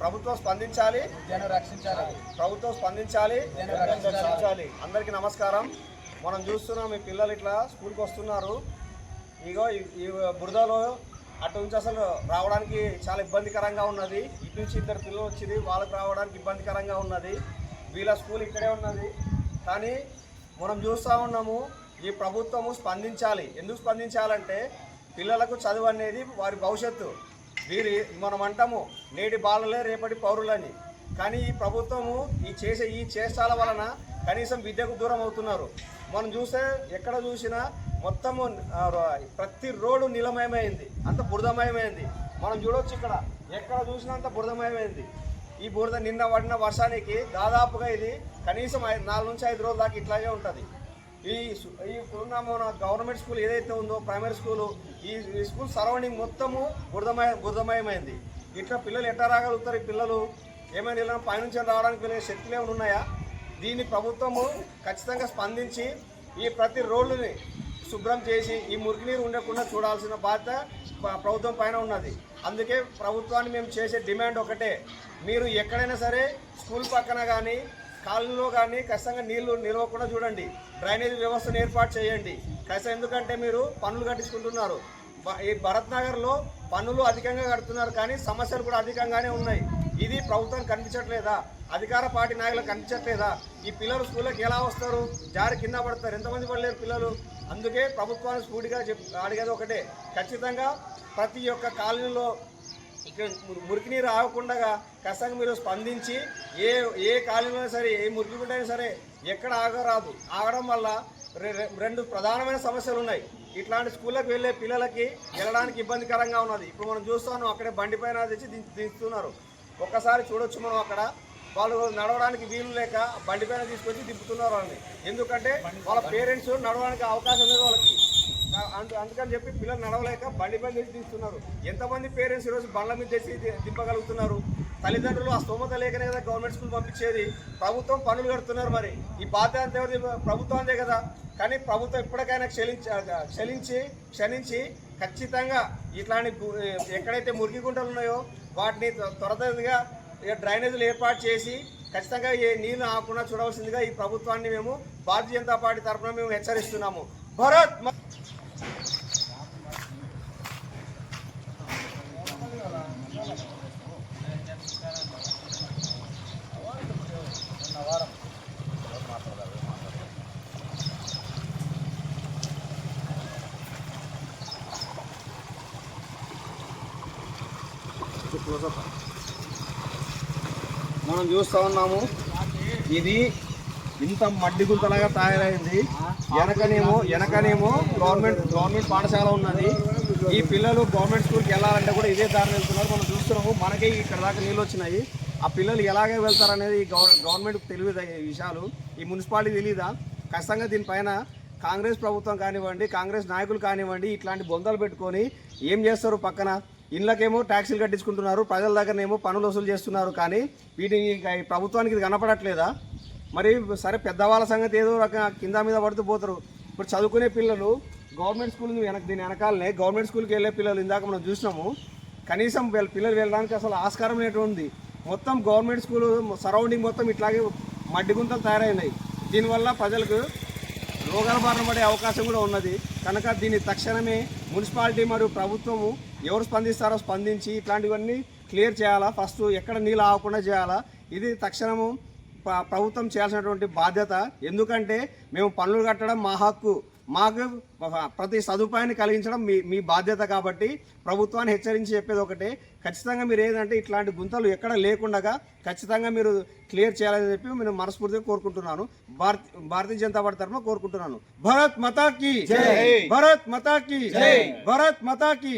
ప్రభుత్వం స్పందించాలి. రక్షించాలి. ప్రభుత్వం స్పందించాలి. రక్షించాలి. అందరికీ నమస్కారం. మనం చూస్తున్నాం మీ పిల్లలు ఇట్లా స్కూల్కి వస్తున్నారు. ఇగో ఈ- ఈ బురదలో అటు నుంచి అసలు రావడానికి చాలా ఇబ్బందికరంగా ఉన్నది. ఇటు నుంచి ఇద్దరు పిల్లలు వచ్చింది వాళ్ళకి రావడానికి ఇబ్బందికరంగా ఉన్నది. వీళ్ళ స్కూల్ ఇక్కడే ఉన్నది. కానీ మనం చూస్తూ ఉన్నాము ఈ ప్రభుత్వము స్పందించాలి. ఎందుకు స్పందించాలంటే పిల్లలకు చదువు అనేది వారి భవిష్యత్తు. వీరి మనం అంటాము నేటి బాలలే రేపటి పౌరులని. కానీ ఈ ప్రభుత్వము ఈ చేసే ఈ చేష్టాల వలన కనీసం విద్యకు దూరం అవుతున్నారు. మనం చూస్తే ఎక్కడ చూసినా మొత్తము ప్రతి రోడ్డు నిలమయమైంది అంత బురదమయమైంది. మనం చూడవచ్చు ఇక్కడ ఎక్కడ చూసినా అంత బురదమయమైంది. ఈ బురద నిన్న పడిన వర్షానికి దాదాపుగా ఇది కనీసం ఐదు నాలుగు నుంచి ఐదు రోజుల దాకా ఇట్లాగే ఉంటుంది. ఈ ఈ ఇప్పుడున్న మన గవర్నమెంట్ స్కూల్ ఏదైతే ఉందో ప్రైమరీ స్కూలు ఈ స్కూల్ సరౌండింగ్ మొత్తము బురదమయ బురదమయమైంది. ఇట్లా పిల్లలు ఎట్లా రాగలుగుతారు ఈ పిల్లలు? ఏమైనా ఇలా పైనుంచి రావడానికి వెళ్ళే శక్తులు ఏమైనా ఉన్నాయా? దీన్ని ప్రభుత్వము ఖచ్చితంగా స్పందించి ఈ ప్రతి రోడ్డుని శుభ్రం చేసి ఈ మురికి నీరు ఉండకుండా చూడాల్సిన బాధ్యత ప్రభుత్వం పైన ఉన్నది. అందుకే ప్రభుత్వాన్ని మేము చేసే డిమాండ్ ఒకటే. మీరు ఎక్కడైనా సరే స్కూల్ పక్కన కానీ కాలంలో కానీ ఖచ్చితంగా నీళ్ళు నిలవకుండా చూడండి. డ్రైనేజ్ వ్యవస్థను ఏర్పాటు చేయండి. ఖచ్చితంగా ఎందుకంటే మీరు పనులు కట్టించుకుంటున్నారు. ఈ భరత్ నగర్లో పన్నులు అధికంగా కడుతున్నారు కానీ సమస్యలు కూడా అధికంగానే ఉన్నాయి. ఇది ప్రభుత్వం కనిపించట్లేదా? అధికార పార్టీ నాయకులకు కనిపించట్లేదా? ఈ పిల్లలు స్కూళ్ళకి ఎలా వస్తారు? జారి కింద పడతారు. ఎంతమంది పడలేరు పిల్లలు? అందుకే ప్రభుత్వాన్ని స్ఫూర్తిగా చెప్ అడిగేది ఒకటే. ఖచ్చితంగా ప్రతి ఒక్క కాలనీలో మురికి నీరు ఆగకుండా ఖచ్చితంగా మీరు స్పందించి ఏ ఏ అయినా సరే ఏ మురికి గుంట అయినా సరే ఎక్కడ ఆగరాదు. ఆగడం వల్ల రెండు ప్రధానమైన సమస్యలు ఉన్నాయి ఇట్లాంటి స్కూళ్ళకి వెళ్ళే పిల్లలకి వెళ్ళడానికి ఇబ్బందికరంగా ఉన్నది. ఇప్పుడు మనం చూస్తాను అక్కడే బండి పైన తెచ్చి దించుతున్నారు. ఒక్కసారి చూడొచ్చు మనం అక్కడ. వాళ్ళు నడవడానికి వీలు లేక బండి పైన తీసుకొచ్చి దింపుతున్నారు వాళ్ళని. ఎందుకంటే వాళ్ళ పేరెంట్స్ నడవడానికి అవకాశం లేదు వాళ్ళకి. అందుకని చెప్పి పిల్లలు నడవలేక బండి మీద తెచ్చి తీస్తున్నారు ఎంతమంది పేరెంట్స్ ఈరోజు బండ్ల మీద తెచ్చి దింపగలుగుతున్నారు? తల్లిదండ్రులు ఆ స్తోమత లేకనే కదా గవర్నమెంట్ స్కూల్ పంపించేది. ప్రభుత్వం పనులు కడుతున్నారు మరి. ఈ బాధ్యత ఎవరిది? ప్రభుత్వాందే కదా. కానీ ప్రభుత్వం ఎప్పటికైనా క్షలించి క్షలించి క్షణించి ఖచ్చితంగా ఇట్లాంటి ఎక్కడైతే మురికి గుంటలు ఉన్నాయో వాటిని త్వ- త్వరతగా డ్రైనేజీలు ఏర్పాటు చేసి ఖచ్చితంగా ఏ నీళ్ళు ఆకుండా చూడవలసిందిగా ఈ ప్రభుత్వాన్ని మేము భారతీయ జనతా పార్టీ తరఫున మేము హెచ్చరిస్తున్నాము. భరత్ క్లోజప్ మనం చూస్తా ఉన్నాము ఇది ఇంత మడ్డి గుంతలాగా తయారైంది. వెనకనేమో వెనకనేమో గవర్నమెంట్ గవర్నమెంట్ పాఠశాల ఉన్నది. ఈ పిల్లలు గవర్నమెంట్ స్కూల్కి వెళ్ళాలంటే కూడా ఇదే దారి వెళ్తున్నారు. మనం చూస్తున్నాము మనకే ఇక్కడ దాకా నీళ్ళు వచ్చినాయి. ఆ పిల్లలు ఎలాగే వెళ్తారనేది ఈ గవర్నమెంట్ గవర్నమెంట్కి తెలియదు ఈ విషయాలు. ఈ మున్సిపాలిటీ తెలియదా ఖచ్చితంగా దీనిపైన కాంగ్రెస్ ప్రభుత్వం కానివ్వండి కాంగ్రెస్ నాయకులు కానివ్వండి ఇట్లాంటి బొందలు పెట్టుకొని ఏం చేస్తారు పక్కన? ఇళ్ళకేమో ట్యాక్సీలు కట్టించుకుంటున్నారు ప్రజల దగ్గరనేమో పనులు వసూలు చేస్తున్నారు కానీ వీటిని ప్రభుత్వానికి ఇది కనపడట్లేదా? మరి సరే పెద్దవాళ్ళ సంగతి ఏదో రకంగా కింద మీద పడుతూ పోతారు. ఇప్పుడు చదువుకునే పిల్లలు గవర్నమెంట్ స్కూల్ వెనక దీని వెనకాలనే గవర్నమెంట్ స్కూల్కి వెళ్ళే పిల్లలు ఇందాక మనం చూసినాము. కనీసం వీళ్ళ పిల్లలు వెళ్ళడానికి అసలు ఆస్కారం ఉంది. మొత్తం గవర్నమెంట్ స్కూల్ సరౌండింగ్ మొత్తం ఇట్లాగే మడ్డి గుంతలు తయారైనాయి. దీనివల్ల ప్రజలకు రోగాల బారిన పడే అవకాశం కూడా ఉన్నది. కనుక దీన్ని తక్షణమే మున్సిపాలిటీ మరియు ప్రభుత్వము ఎవరు స్పందిస్తారో స్పందించి ఇట్లాంటివన్నీ క్లియర్ చేయాలా? ఫస్ట్ ఎక్కడ నీళ్ళు ఆగకుండా చేయాలా? ఇది తక్షణము ప్రభుత్వం చేయాల్సినటువంటి బాధ్యత. ఎందుకంటే మేము పనులు కట్టడం మా హక్కు. మాకు ప్రతి సదుపాయాన్ని కలిగించడం మీ మీ బాధ్యత కాబట్టి ప్రభుత్వాన్ని హెచ్చరించి చెప్పేది ఒకటే. ఖచ్చితంగా మీరు ఏదంటే ఇట్లాంటి గుంతలు ఎక్కడ లేకుండా ఖచ్చితంగా మీరు క్లియర్ చేయాలని చెప్పి నేను మనస్ఫూర్తిగా కోరుకుంటున్నాను. భారత భారతీయ జనతా పార్టీ తరఫున కోరుకుంటున్నాను. భరత్ మతాకి భరత్ మతాకి భరత్ మతాకి